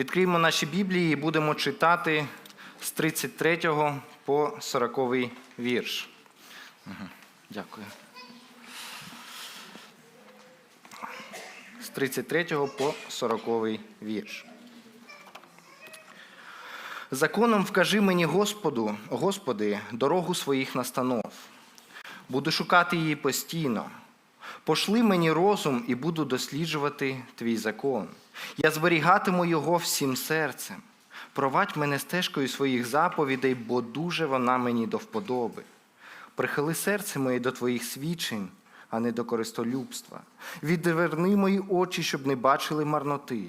Відкриємо наші Біблії і будемо читати з 33 по 40 вірш. Дякую. З 33 по 40 вірш. Законом вкажи мені, Господу, Господи, дорогу своїх настанов. Буду шукати її постійно. Пошли мені розум і буду досліджувати твій закон. Я зберігатиму його всім серцем. Провадь мене стежкою своїх заповідей, бо дуже вона мені до вподоби. Прихили серце моє до твоїх свідчень, а не до користолюбства. Відверни мої очі, щоб не бачили марноти.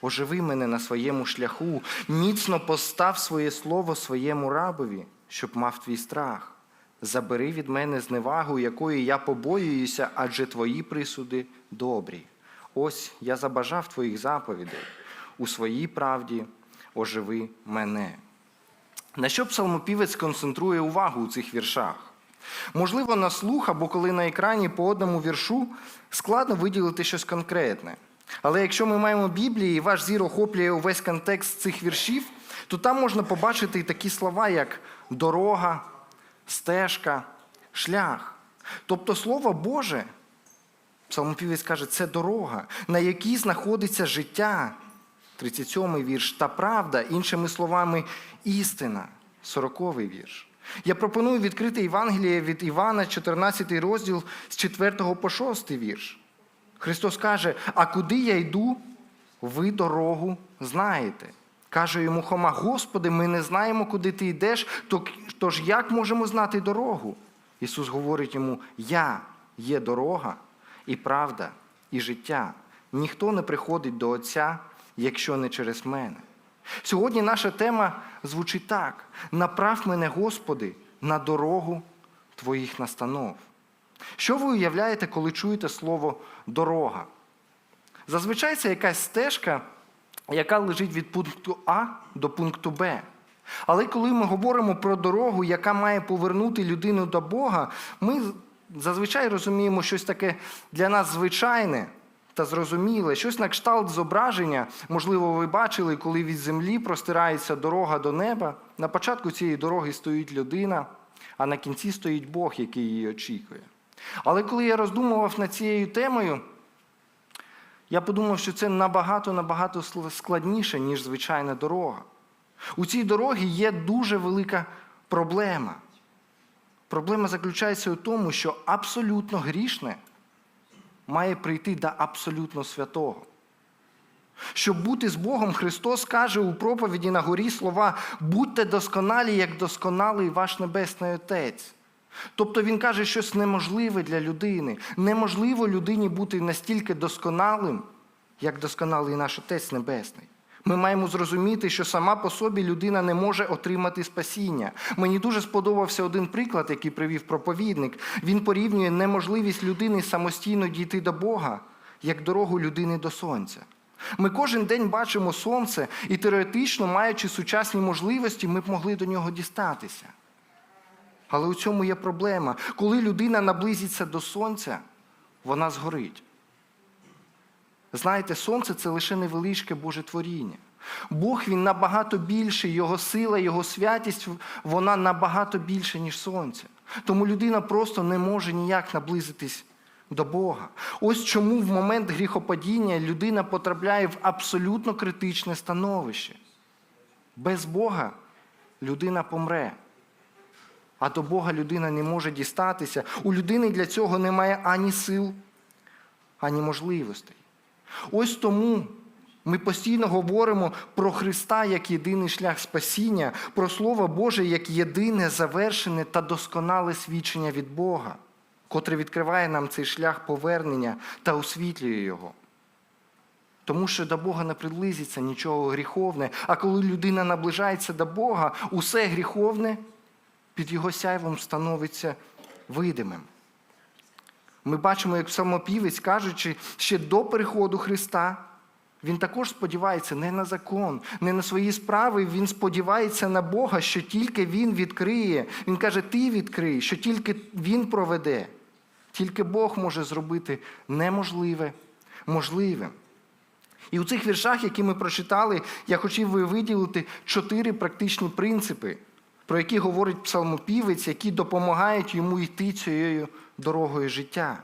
Оживи мене на своєму шляху, міцно постав своє слово своєму рабові, щоб мав твій страх. Забери від мене зневагу, якої я побоююся, адже твої присуди добрі. Ось я забажав твоїх заповідей. У своїй правді оживи мене. На що псалмопівець концентрує увагу у цих віршах? Можливо, на слух або коли на екрані по одному віршу складно виділити щось конкретне. Але якщо ми маємо Біблію і ваш зір охоплює увесь контекст цих віршів, то там можна побачити і такі слова, як дорога, стежка, шлях. Тобто Слово Боже, псалмопівець каже, це дорога, на якій знаходиться життя, 37-й вірш, та правда, іншими словами, істина, 40-й вірш. Я пропоную відкрити Євангеліє від Івана, 14 розділ з 4 по 6 вірш. Христос каже: А куди я йду, ви дорогу знаєте. Каже йому Хома, Господи, ми не знаємо, куди ти йдеш, тож як можемо знати дорогу? Ісус говорить йому: Я є дорога і правда, і життя. Ніхто не приходить до Отця, якщо не через мене. Сьогодні наша тема звучить так: направ мене, Господи, на дорогу Твоїх настанов. Що ви уявляєте, коли чуєте слово дорога? Зазвичай це якась стежка, яка лежить від пункту А до пункту Б. Але коли ми говоримо про дорогу, яка має повернути людину до Бога, ми зазвичай розуміємо щось таке для нас звичайне та зрозуміле, щось на кшталт зображення. Можливо, ви бачили, коли від землі простирається дорога до неба. На початку цієї дороги стоїть людина, а на кінці стоїть Бог, який її очікує. Але коли я роздумував над цією темою, я подумав, що це набагато-набагато складніше, ніж звичайна дорога. У цій дорогі є дуже велика проблема. Проблема заключається у тому, що абсолютно грішне має прийти до абсолютно святого. Щоб бути з Богом, Христос каже у проповіді на горі слова будьте досконалі, як досконалий ваш Небесний Отець. Тобто Він каже щось неможливе для людини. Неможливо людині бути настільки досконалим, як досконалий наш Отець Небесний. Ми маємо зрозуміти, що сама по собі людина не може отримати спасіння. Мені дуже сподобався один приклад, який привів проповідник. Він порівнює неможливість людини самостійно дійти до Бога як дорогу людини до сонця. Ми кожен день бачимо сонце, і теоретично, маючи сучасні можливості, ми б могли до нього дістатися. Але у цьому є проблема. Коли людина наблизиться до сонця, вона згорить. Знаєте, сонце це лише невеличке Боже творіння. Бог він набагато більший, Його сила, Його святість, вона набагато більше, ніж сонце. Тому людина просто не може ніяк наблизитись до Бога. Ось чому в момент гріхопадіння людина потрапляє в абсолютно критичне становище. Без Бога людина помре. А до Бога людина не може дістатися. У людини для цього немає ані сил, ані можливостей. Ось тому ми постійно говоримо про Христа як єдиний шлях спасіння, про Слово Боже як єдине завершене та досконале свідчення від Бога, котре відкриває нам цей шлях повернення та освітлює його. Тому що до Бога не приблизиться нічого гріховне, а коли людина наближається до Бога, усе гріховне під його сяйвом становиться видимим. Ми бачимо, як самопівець, кажучи, ще до приходу Христа, він також сподівається не на закон, не на свої справи. Він сподівається на Бога, що тільки Він відкриє. Він каже, ти відкрий, що тільки Він проведе. Тільки Бог може зробити неможливе можливим. І у цих віршах, які ми прочитали, я хотів би виділити чотири практичні принципи, про які говорить псалмопівець, які допомагають йому йти цією дорогою життя.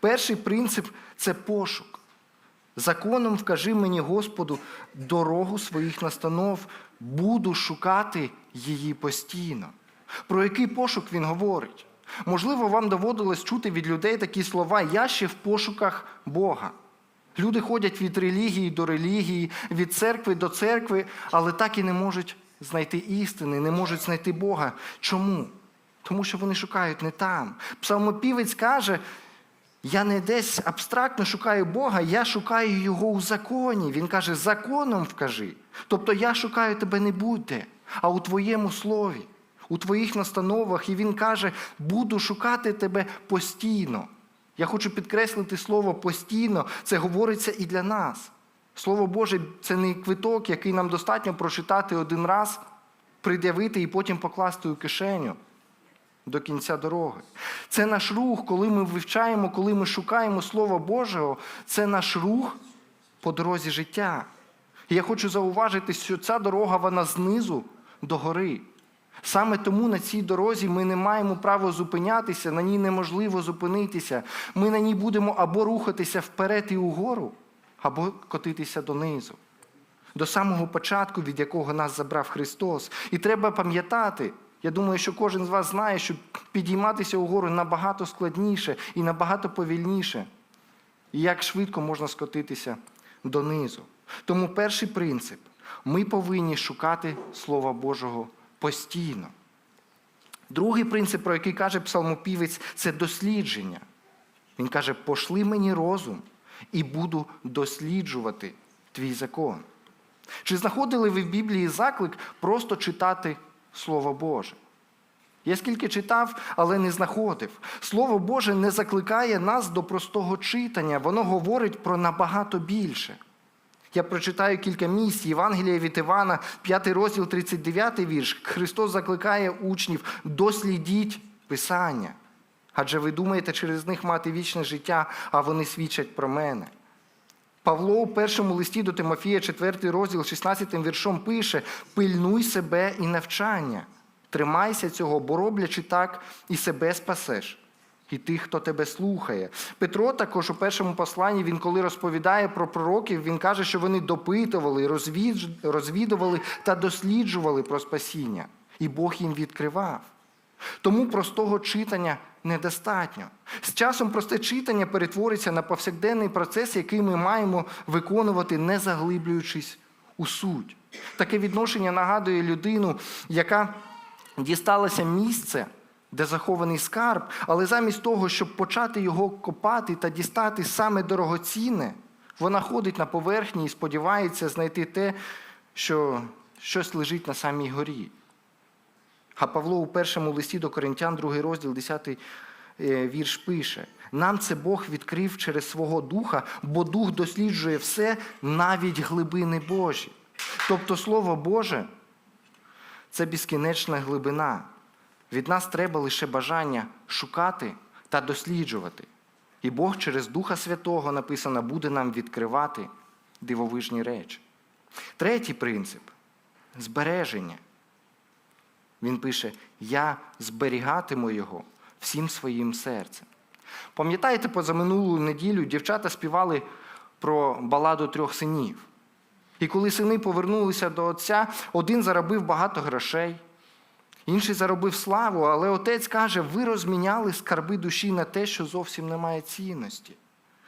Перший принцип це пошук. Законом вкажи мені, Господу, дорогу своїх настанов, буду шукати її постійно. Про який пошук він говорить? Можливо, вам доводилось чути від людей такі слова Я ще в пошуках Бога. Люди ходять від релігії до релігії, від церкви до церкви, але так і не можуть знайти істини, не можуть знайти Бога. Чому? Тому що вони шукають не там. Псалмопівець каже, я не десь абстрактно шукаю Бога, я шукаю Його у законі. Він каже, законом вкажи. Тобто я шукаю тебе не будь-де, а у твоєму слові, у твоїх настановах. І він каже, буду шукати тебе постійно. Я хочу підкреслити слово постійно, це говориться і для нас. Слово Боже, це не квиток, який нам достатньо прочитати один раз, пред'явити і потім покласти у кишеню до кінця дороги. Це наш рух, коли ми вивчаємо, коли ми шукаємо Слова Божого, це наш рух по дорозі життя. І я хочу зауважити, що ця дорога вона знизу до гори. Саме тому на цій дорозі ми не маємо права зупинятися, на ній неможливо зупинитися. Ми на ній будемо або рухатися вперед і угору, або котитися донизу. До самого початку, від якого нас забрав Христос. І треба пам'ятати, я думаю, що кожен з вас знає, що підійматися угору набагато складніше і набагато повільніше. І як швидко можна скотитися донизу. Тому перший принцип ми повинні шукати Слова Божого постійно. Другий принцип, про який каже псалмопівець, це дослідження. Він каже: пошли мені розум і буду досліджувати твій закон. Чи знаходили ви в Біблії заклик просто читати Слово Боже? Я скільки читав, але не знаходив. Слово Боже не закликає нас до простого читання, воно говорить про набагато більше. Я прочитаю кілька місць Євангелія від Івана, 5 розділ, 39 вірш. Христос закликає учнів: дослідіть Писання. Адже ви думаєте через них мати вічне життя, а вони свідчать про мене. Павло у першому листі до Тимофія, 4 розділ, 16 віршом пише: пильнуй себе і навчання, тримайся цього, бо роблячи так, і себе спасеш, і тих, хто тебе слухає. Петро також у першому посланні, він коли розповідає про пророків, він каже, що вони допитували, розвідували та досліджували про спасіння, і Бог їм відкривав. Тому простого читання недостатньо. З часом просте читання перетвориться на повсякденний процес, який ми маємо виконувати, не заглиблюючись у суть. Таке відношення нагадує людину, яка дісталася місце, де захований скарб, але замість того, щоб почати його копати та дістати саме дорогоцінне, вона ходить на поверхні і сподівається знайти те, що щось лежить на самій горі. А Павло у першому листі до Коринтян, другий розділ, 10 е, вірш пише: нам це Бог відкрив через свого духа, бо дух досліджує все, навіть глибини Божі. Тобто Слово Боже це безкінечна глибина. Від нас треба лише бажання шукати та досліджувати. І Бог через Духа Святого написано, буде нам відкривати дивовижні речі. Третій принцип збереження. Він пише: Я зберігатиму його всім своїм серцем. Пам'ятаєте, позаминулу неділю дівчата співали про баладу трьох синів. І коли сини повернулися до отця, один заробив багато грошей, інший заробив славу, але отець каже: ви розміняли скарби душі на те, що зовсім не має цінності.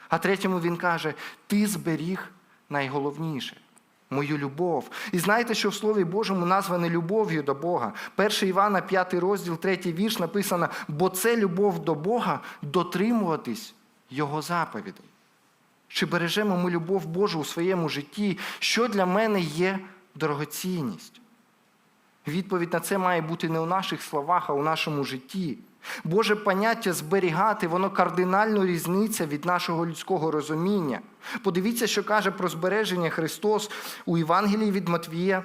А третьому він каже: ти зберіг найголовніше мою любов. І знаєте, що в Слові Божому назване любов'ю до Бога. 1 Івана, 5 розділ, 3 вірш написано, бо це любов до Бога дотримуватись Його заповідей. Чи бережемо ми любов Божу у своєму житті? Що для мене є дорогоцінність? Відповідь на це має бути не у наших словах, а у нашому житті. Боже поняття зберігати, воно кардинально різниця від нашого людського розуміння. Подивіться, що каже про збереження Христос у Євангелії від Матвія,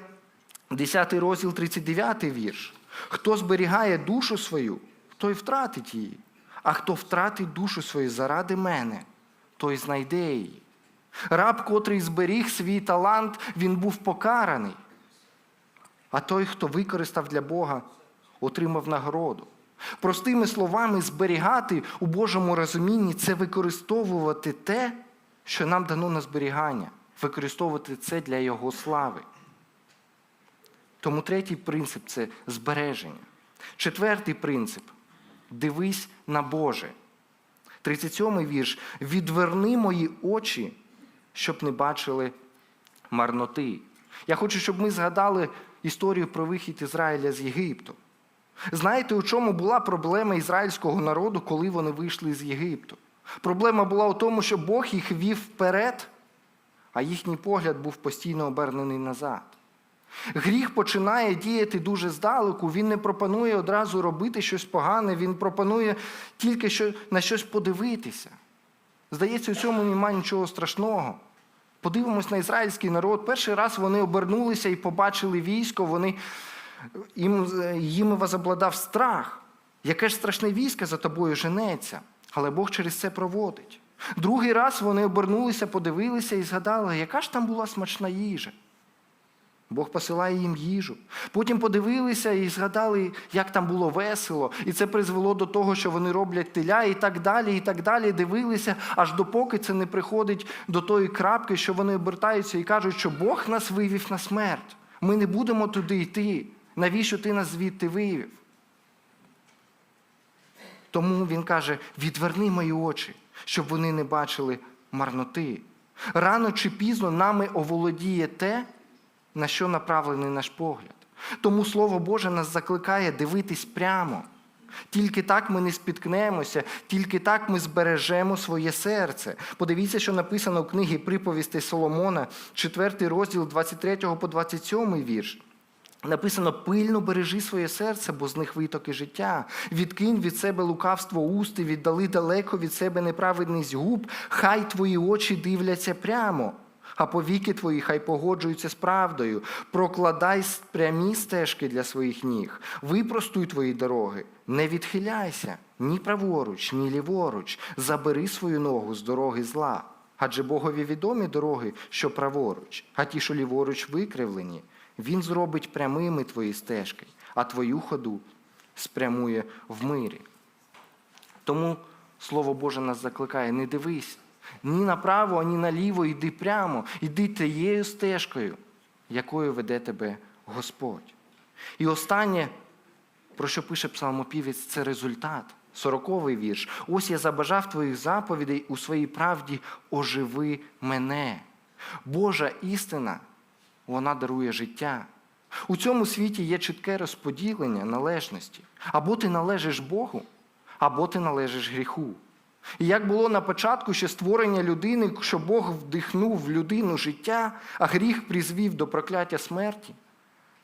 10 розділ, 39 вірш. Хто зберігає душу свою, той втратить її. А хто втратить душу свою заради мене, той знайде її. Раб, котрий зберіг свій талант, він був покараний. А той, хто використав для Бога, отримав нагороду. Простими словами, зберігати у Божому розумінні це використовувати те, що нам дано на зберігання, використовувати це для Його слави. Тому третій принцип це збереження. Четвертий принцип дивись на Боже. 37-й вірш. Відверни мої очі, щоб не бачили марноти. Я хочу, щоб ми згадали історію про вихід Ізраїля з Єгипту. Знаєте, у чому була проблема ізраїльського народу, коли вони вийшли з Єгипту? Проблема була у тому, що Бог їх вів вперед, а їхній погляд був постійно обернений назад. Гріх починає діяти дуже здалеку, він не пропонує одразу робити щось погане, він пропонує тільки на щось подивитися. Здається, у цьому немає нічого страшного. Подивимось на ізраїльський народ. Перший раз вони обернулися і побачили військо, вони, їм, їм возобладав страх. Яке ж страшне військо за тобою женеться, але Бог через це проводить. Другий раз вони обернулися, подивилися і згадали, яка ж там була смачна їжа. Бог посилає їм їжу. Потім подивилися і згадали, як там було весело. І це призвело до того, що вони роблять теля і так далі, і так далі. Дивилися, аж допоки це не приходить до тої крапки, що вони обертаються і кажуть, що Бог нас вивів на смерть. Ми не будемо туди йти. Навіщо ти нас звідти вивів? Тому він каже: відверни мої очі, щоб вони не бачили марноти. Рано чи пізно нами оволодіє те, на що направлений наш погляд. Тому Слово Боже нас закликає дивитись прямо. Тільки так ми не спіткнемося, тільки так ми збережемо своє серце. Подивіться, що написано в книгі приповістей Соломона, 4 розділ 23 по 27 вірш. Написано: пильно бережи своє серце, бо з них витоки життя. Відкинь від себе лукавство усти, віддали далеко від себе неправедність губ, хай твої очі дивляться прямо а повіки твої хай погоджуються з правдою. Прокладай прямі стежки для своїх ніг, випростуй твої дороги, не відхиляйся ні праворуч, ні ліворуч, забери свою ногу з дороги зла. Адже Богові відомі дороги, що праворуч, а ті, що ліворуч викривлені, Він зробить прямими твої стежки, а твою ходу спрямує в мирі. Тому Слово Боже нас закликає: не дивись ні направо, ні наліво, йди прямо, йди тією стежкою, якою веде тебе Господь. І останнє, про що пише Псалмопівець, це результат. Сороковий вірш. Ось я забажав твоїх заповідей у своїй правді оживи мене. Божа істина, вона дарує життя. У цьому світі є чітке розподілення належності. Або ти належиш Богу, або ти належиш гріху. І як було на початку ще створення людини, що Бог вдихнув в людину життя, а гріх призвів до прокляття смерті,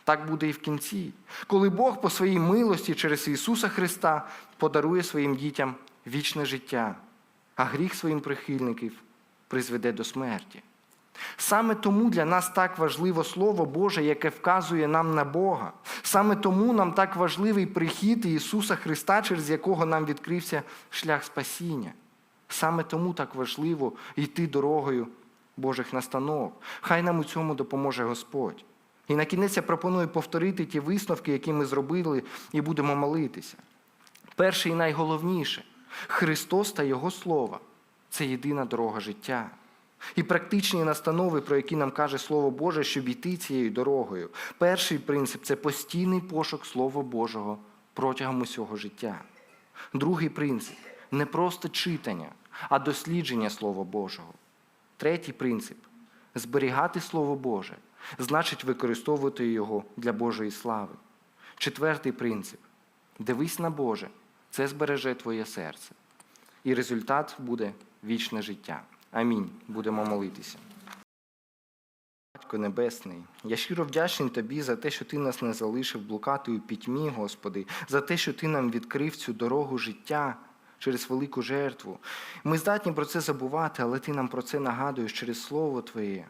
так буде і в кінці, коли Бог по своїй милості через Ісуса Христа подарує своїм дітям вічне життя, а гріх своїм прихильників призведе до смерті. Саме тому для нас так важливо Слово Боже, яке вказує нам на Бога. Саме тому нам так важливий прихід Ісуса Христа, через якого нам відкрився шлях спасіння. Саме тому так важливо йти дорогою Божих настанов. Хай нам у цьому допоможе Господь. І на кінець я пропоную повторити ті висновки, які ми зробили, і будемо молитися. Перше і найголовніше Христос та Його Слово це єдина дорога життя. І практичні настанови, про які нам каже Слово Боже, щоб йти цією дорогою. Перший принцип це постійний пошук Слова Божого протягом усього життя. Другий принцип не просто читання, а дослідження Слова Божого. Третій принцип зберігати Слово Боже, значить використовувати його для Божої слави. Четвертий принцип дивись на Боже, це збереже твоє серце. І результат буде вічне життя. Амінь. Будемо молитися. Батько Небесний, я щиро вдячний Тобі за те, що Ти нас не залишив блукати у пітьмі, Господи, за те, що Ти нам відкрив цю дорогу життя через велику жертву. Ми здатні про це забувати, але Ти нам про це нагадуєш через Слово Твоє.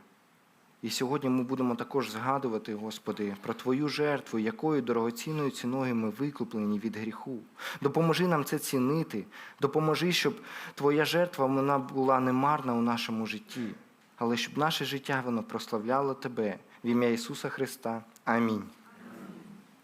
І сьогодні ми будемо також згадувати, Господи, про Твою жертву, якою дорогоцінною ціною ми викуплені від гріху. Допоможи нам це цінити, допоможи, щоб Твоя жертва вона була немарна у нашому житті. але щоб наше життя воно прославляло Тебе в ім'я Ісуса Христа. Амінь.